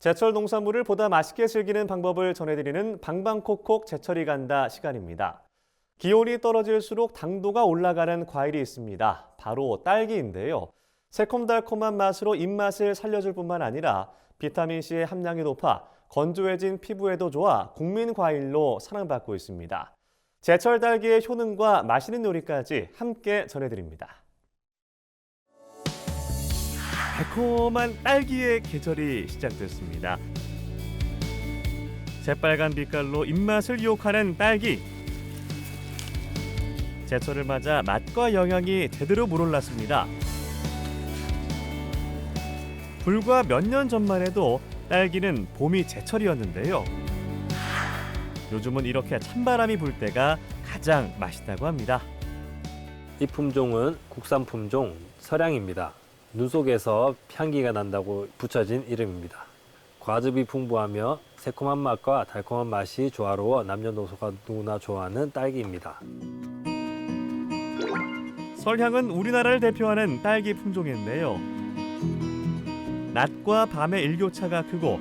제철 농산물을 보다 맛있게 즐기는 방법을 전해드리는 방방콕콕 제철이 간다 시간입니다. 기온이 떨어질수록 당도가 올라가는 과일이 있습니다. 바로 딸기인데요. 새콤달콤한 맛으로 입맛을 살려줄 뿐만 아니라 비타민C의 함량이 높아 건조해진 피부에도 좋아 국민 과일로 사랑받고 있습니다. 제철 딸기의 효능과 맛있는 요리까지 함께 전해드립니다. 달콤한 딸기의 계절이 시작됐습니다. 새빨간 빛깔로 입맛을 유혹하는 딸기. 제철을 맞아 맛과 영양이 제대로 물올랐습니다. 불과 몇 년 전만 해도 딸기는 봄이 제철이었는데요. 요즘은 이렇게 찬바람이 불 때가 가장 맛있다고 합니다. 이 품종은 국산 품종 서량입니다. 눈 속에서 향기가 난다고 붙여진 이름입니다. 과즙이 풍부하며 새콤한 맛과 달콤한 맛이 조화로워 남녀노소가 누구나 좋아하는 딸기입니다. 설향은 우리나라를 대표하는 딸기 품종인데요. 낮과 밤의 일교차가 크고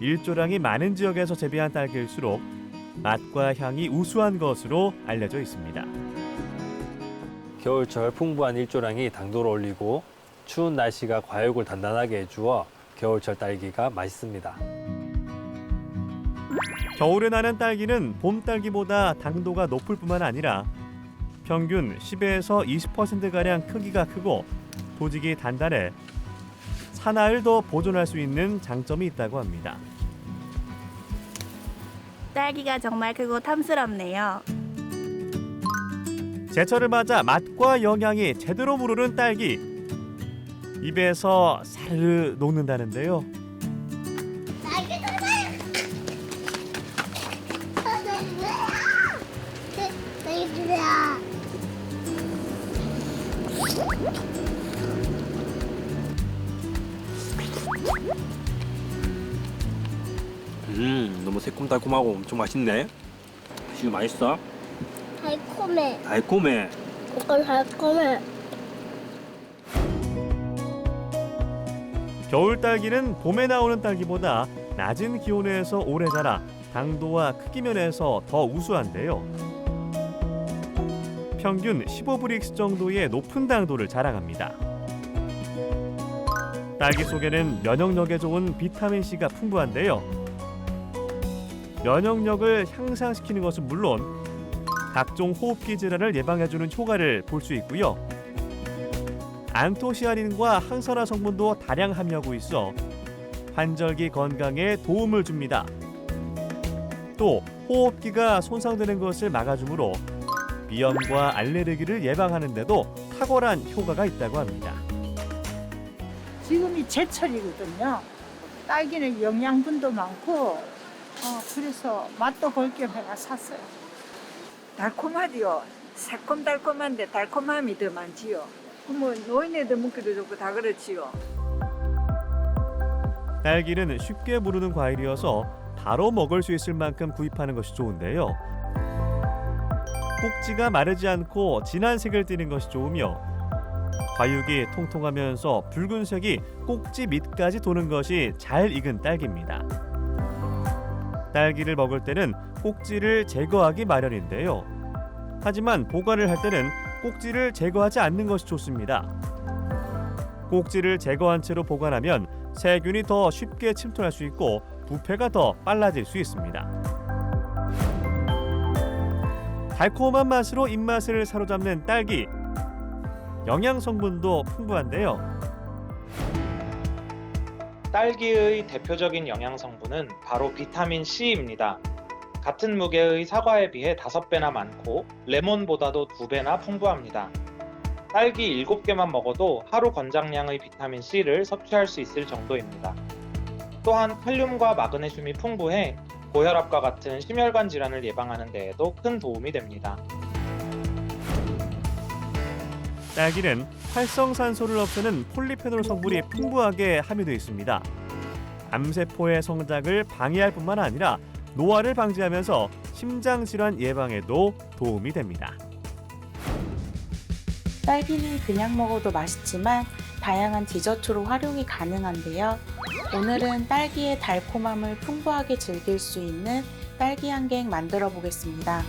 일조량이 많은 지역에서 재배한 딸기일수록 맛과 향이 우수한 것으로 알려져 있습니다. 겨울철 풍부한 일조량이 당도를 올리고 추운 날씨가 과육을 단단하게 해주어 겨울철 딸기가 맛있습니다. 겨울에 나는 딸기는 봄 딸기보다 당도가 높을 뿐만 아니라 평균 10에서 20%가량 크기가 크고 도직이 단단해 사나을 더 보존할 수 있는 장점이 있다고 합니다. 딸기가 정말 크고 탐스럽네요. 제철을 맞아 맛과 영양이 제대로 무르는 딸기. 입에서 사르르 녹는다는데요. 음, 너무 새콤달콤하고 엄청 맛있네. 지금 맛있어? 달콤해. 달콤해. 이거 달콤해. 겨울 딸기는 봄에 나오는 딸기보다 낮은 기온에서 오래 자라 당도와 크기 면에서 더 우수한데요. 평균 15브릭스 정도의 높은 당도를 자랑합니다. 딸기 속에는 면역력에 좋은 비타민 C가 풍부한데요. 면역력을 향상시키는 것은 물론 각종 호흡기 질환을 예방해주는 효과를 볼 수 있고요. 안토시아닌과 항산화 성분도 다량 함유하고 있어 환절기 건강에 도움을 줍니다. 또 호흡기가 손상되는 것을 막아주므로 비염과 알레르기를 예방하는 데도 탁월한 효과가 있다고 합니다. 지금이 제철이거든요. 딸기는 영양분도 많고, 어, 그래서 맛도 볼겸 해가 샀어요. 달콤하디요. 새콤달콤한데 달콤함이 더 많지요. 뭐 노인네들 먹기도 좋고 다 그렇지요. 딸기는 쉽게 무르는 과일이어서 바로 먹을 수 있을 만큼 구입하는 것이 좋은데요. 꼭지가 마르지 않고 진한 색을 띠는 것이 좋으며 과육이 통통하면서 붉은색이 꼭지 밑까지 도는 것이 잘 익은 딸기입니다. 딸기를 먹을 때는 꼭지를 제거하기 마련인데요. 하지만 보관을 할 때는 꼭지를 제거하지 않는 것이 좋습니다. 꼭지를 제거한 채로 보관하면 세균이 더 쉽게 침투할 수 있고 부패가 더 빨라질 수 있습니다. 달콤한 맛으로 입맛을 사로잡는 딸기. 영양 성분도 풍부한데요. 딸기의 대표적인 영양 성분은 바로 비타민 C입니다. 같은 무게의 사과에 비해 5배나 많고 레몬보다도 2배나 풍부합니다. 딸기 7개만 먹어도 하루 권장량의 비타민 C를 섭취할 수 있을 정도입니다. 또한 칼륨과 마그네슘이 풍부해 고혈압과 같은 심혈관 질환을 예방하는 데에도 큰 도움이 됩니다. 딸기는 활성산소를 없애는 폴리페놀 성분이 풍부하게 함유되어 있습니다. 암세포의 성장을 방해할 뿐만 아니라 노화를 방지하면서 심장 질환 예방에도 도움이 됩니다. 딸기는 그냥 먹어도 맛있지만 다양한 디저트로 활용이 가능한데요. 오늘은 딸기의 달콤함을 풍부하게 즐길 수 있는 딸기 한갱 만들어 보겠습니다.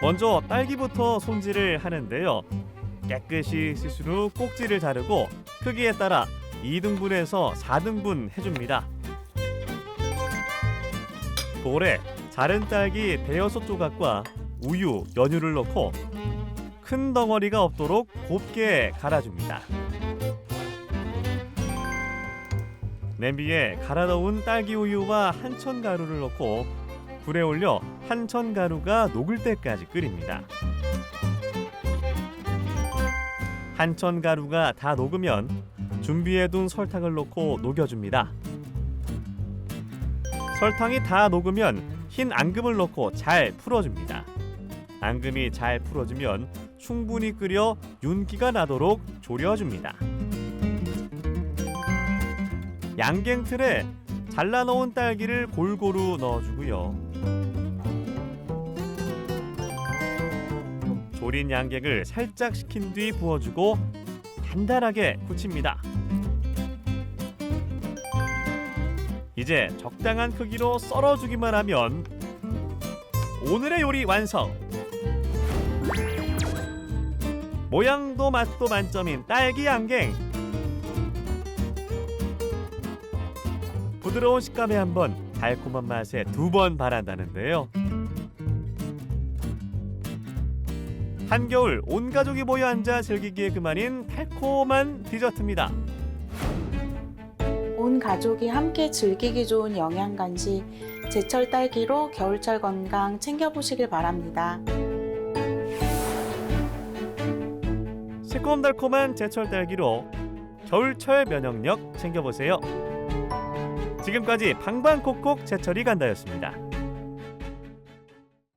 먼저 딸기부터 손질을 하는데요. 깨끗이 씻은 후 꼭지를 자르고 크기에 따라 2등분에서 4등분 해줍니다. 볼에 자른 딸기 대여섯 조각과 우유, 연유를 넣고 큰 덩어리가 없도록 곱게 갈아줍니다. 냄비에 갈아 넣은 딸기 우유와 한천 가루를 넣고 불에 올려 한천 가루가 녹을 때까지 끓입니다. 한천 가루가 다 녹으면 준비해둔 설탕을 넣고 녹여줍니다. 설탕이 다 녹으면 흰 앙금을 넣고 잘 풀어줍니다. 앙금이 잘 풀어지면 충분히 끓여 윤기가 나도록 졸여줍니다. 양갱틀에 잘라 놓은 딸기를 골고루 넣어주고요. 졸인 양갱을 살짝 식힌 뒤 부어주고 단단하게 굳힙니다. 이제 적당한 크기로 썰어주기만 하면 오늘의 요리 완성! 모양도 맛도 만점인 딸기 양갱 부드러운 식감에 한 번, 달콤한 맛에 두 번 바란다는데요. 한겨울 온 가족이 모여 앉아 즐기기에 그만인 달콤한 디저트입니다. 온 가족이 함께 즐기기 좋은 영양 간식 제철 딸기로 겨울철 건강 챙겨보시길 바랍니다. 새콤달콤한 제철 딸기로 겨울철 면역력 챙겨보세요. 지금까지 방방콕콕 제철이 간다였습니다.